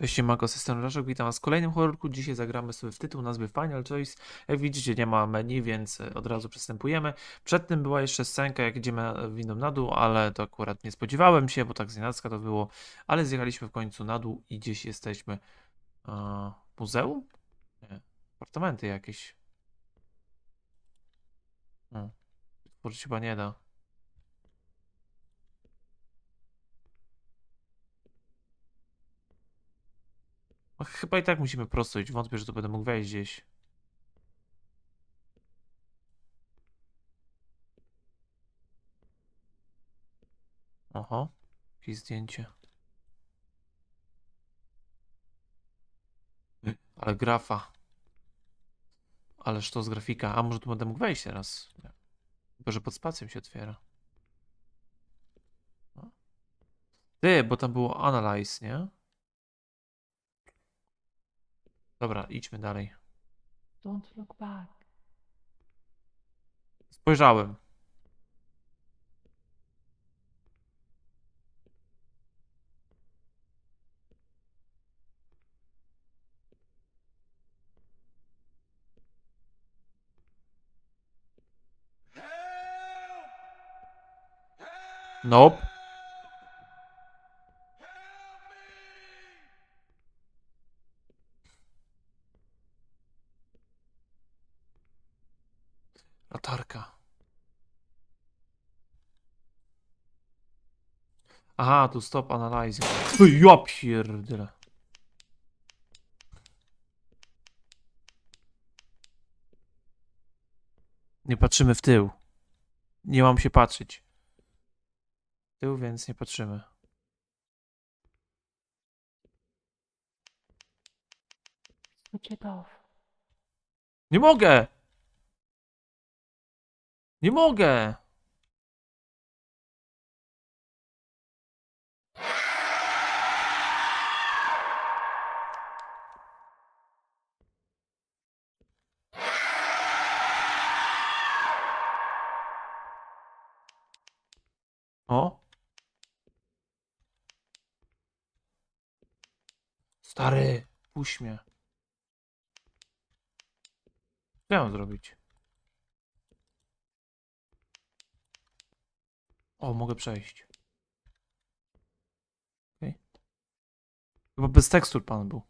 Cześć, Mako, system Raszek, witam was w kolejnym horrorku. Dzisiaj zagramy sobie w tytuł nazwy Final Choice. Jak widzicie nie ma menu, więc od razu przystępujemy. Przed tym była jeszcze scenka, jak idziemy windą na dół, ale to akurat nie spodziewałem się, bo tak znienacka to było. Ale zjechaliśmy w końcu na dół i gdzieś jesteśmy. E, muzeum? Nie, apartamenty jakieś. Hmm. Chyba nie da. Chyba i tak musimy prosto iść. Wątpię, że tu będę mógł wejść gdzieś. Oho, jakieś zdjęcie. Ale grafa. Ależ to z grafika. A może tu będę mógł wejść teraz? Chyba, że pod spacją się otwiera. No. Ty, bo tam było analyze, nie? Dobra, idźmy dalej. Don't look back. Spojrzałem. Nope. Latarka. Aha, tu stop analyzing. Ja pierdyle. Nie patrzymy w tył. Nie mam się patrzeć. W tył, więc nie patrzymy. Switch it off. Nie mogę! Nie mogę! O! Stary, puść mnie. Co ja mam zrobić? O, mogę przejść. Okej. Chyba bez tekstur pan był.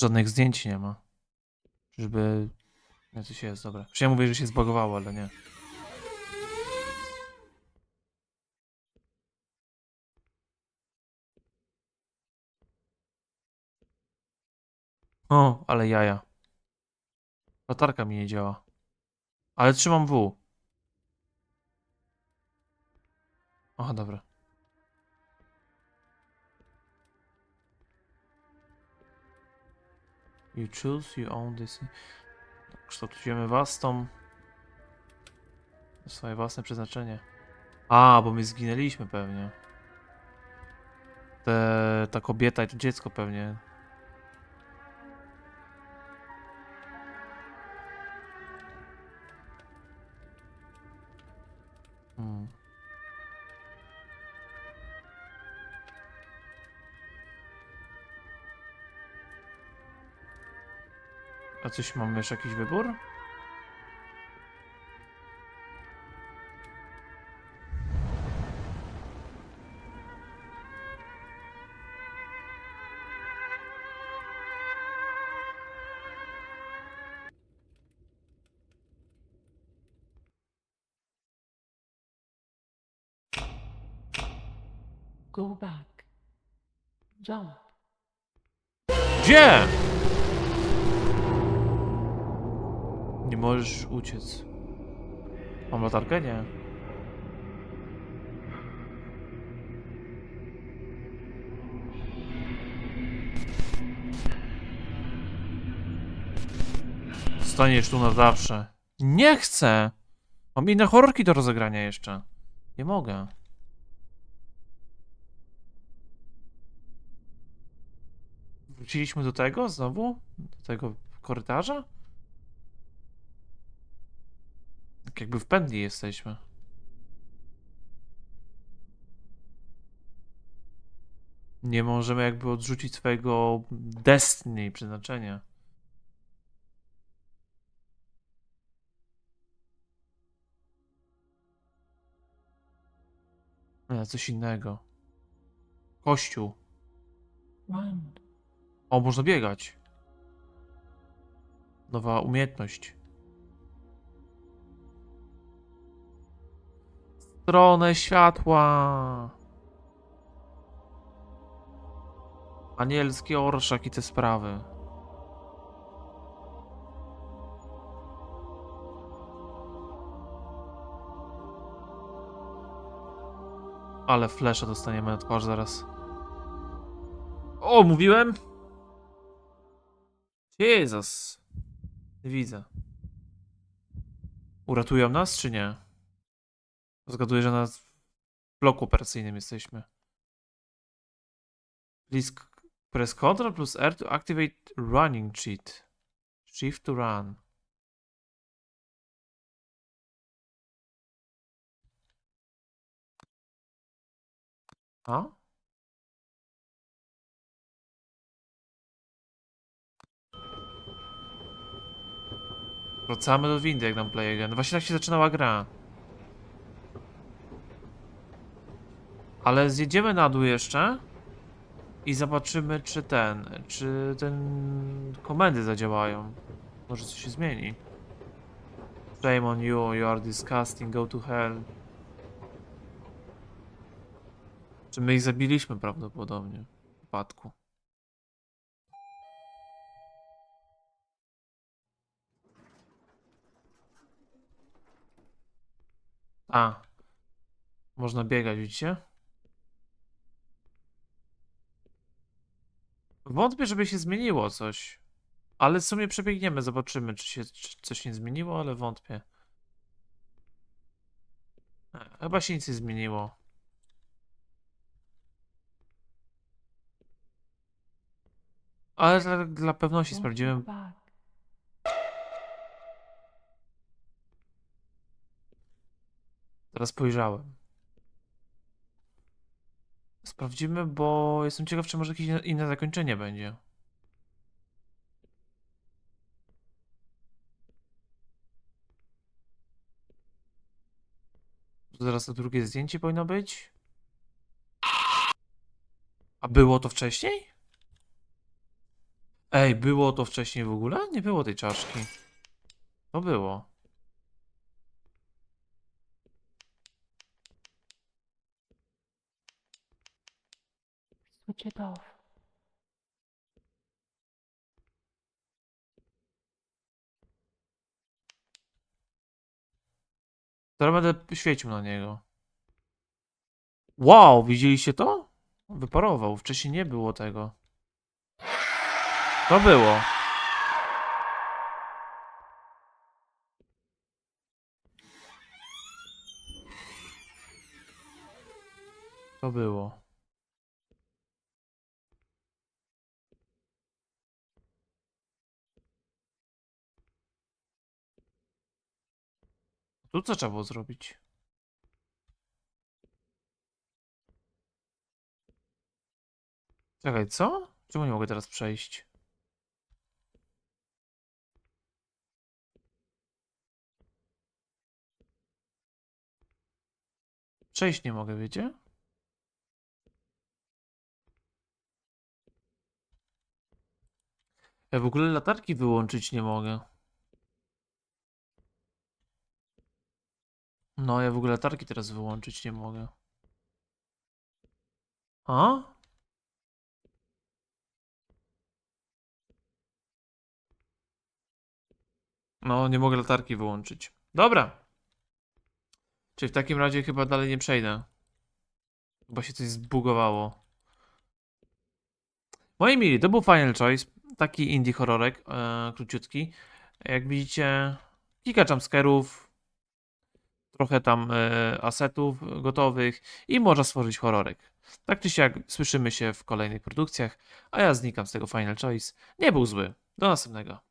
Żadnych zdjęć nie ma. Żeby... Nie, coś jest, dobra. Przecież ja mówię, że się zbagowało, ale nie. O, ale jaja. Latarka mi nie działa. Ale trzymam W. Aha, dobra. You choose, you own this. Kształtujemy was tą. Swoje własne przeznaczenie. A, bo my zginęliśmy pewnie. Te, ta kobieta i to dziecko pewnie. A coś mamy jeszcze jakiś wybór? Go back. Jump. Gdzie? Możesz uciec. Mam latarkę? Nie. Staniesz tu na zawsze. Nie chcę! Mam inne horrorki do rozegrania jeszcze. Nie mogę. Wróciliśmy do tego znowu? Do tego korytarza? Tak jakby w pędli jesteśmy. Nie możemy jakby odrzucić swojego destiny, przeznaczenia. Nie, coś innego. Kościół. O, można biegać. Nowa umiejętność. Stronę światła. Anielski orszak i te sprawy. Ale flesza dostaniemy na twarz zaraz. O, mówiłem? Jezus. Widzę. Uratują nas, czy nie? Zgaduję, że na bloku operacyjnym jesteśmy. Please press Ctrl plus R to activate running cheat. Shift to run. A? Wracamy do windy, jak nam play again. Właśnie tak się zaczynała gra. Ale zjedziemy na dół jeszcze i zobaczymy, czy ten, czy ten komendy zadziałają. Może coś się zmieni. Shame on you, you are disgusting, go to hell. Czy my ich zabiliśmy prawdopodobnie w wypadku. A. Można biegać, widzicie? Wątpię, żeby się zmieniło coś. Ale w sumie przebiegniemy, zobaczymy, czy się czy coś nie zmieniło, ale wątpię. E, Chyba się nic nie zmieniło. Ale dla, dla pewności sprawdziłem. Teraz spojrzałem. Sprawdzimy, bo jestem ciekaw, czy może jakieś inne- zakończenie będzie. Zaraz to drugie zdjęcie powinno być. A było to wcześniej? Ej, było to wcześniej w ogóle? Nie było tej czaszki. To było. Switch it off. Teraz będę świecił na niego. Wow, widzieliście to? Wyparował. Wcześniej nie było tego. To było. To było. Tu co trzeba było zrobić? Czekaj, co? Czemu nie mogę teraz przejść? Przejść nie mogę, wiecie? Ja w ogóle latarki wyłączyć nie mogę. No, ja w ogóle latarki teraz wyłączyć nie mogę. A? No, nie mogę latarki wyłączyć. Dobra. Czyli w takim razie chyba dalej nie przejdę. Chyba się coś zbugowało. Moi mili, to był Final Choice. Taki indie horrorek, e, króciutki. Jak widzicie, kilka jumpscarów, trochę tam e, asetów gotowych i można stworzyć horrorek. Tak czy siak słyszymy się w kolejnych produkcjach, a ja znikam z tego Final Choice. Nie był zły. Do następnego.